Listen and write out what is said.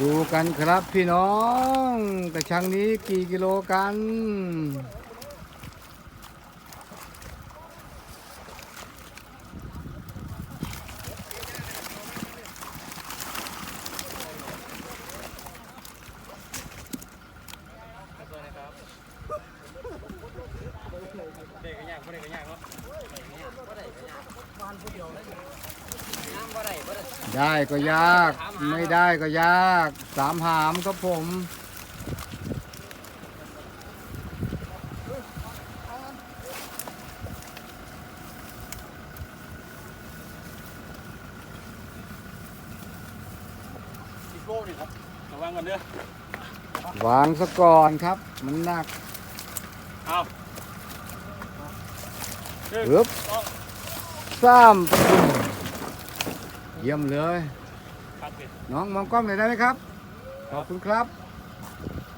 ดูกันครับพี่น้องกระชังนี้กี่กิโลกัน เด็กกันยากบ่ได้กันยากเนาะ ได้ก็ยาก ไม่ได้ก็ยาก สามหามครับผมอีโก้นี่ครับระวังกันเด้อวางซะก่อนครับ มันหนักเอาหนึ่งปึ๊บสองสาม เยี่ยมเลยครับพี่น้องมองกล้องหน่อยได้ไหมครับ ขอบคุณครับเ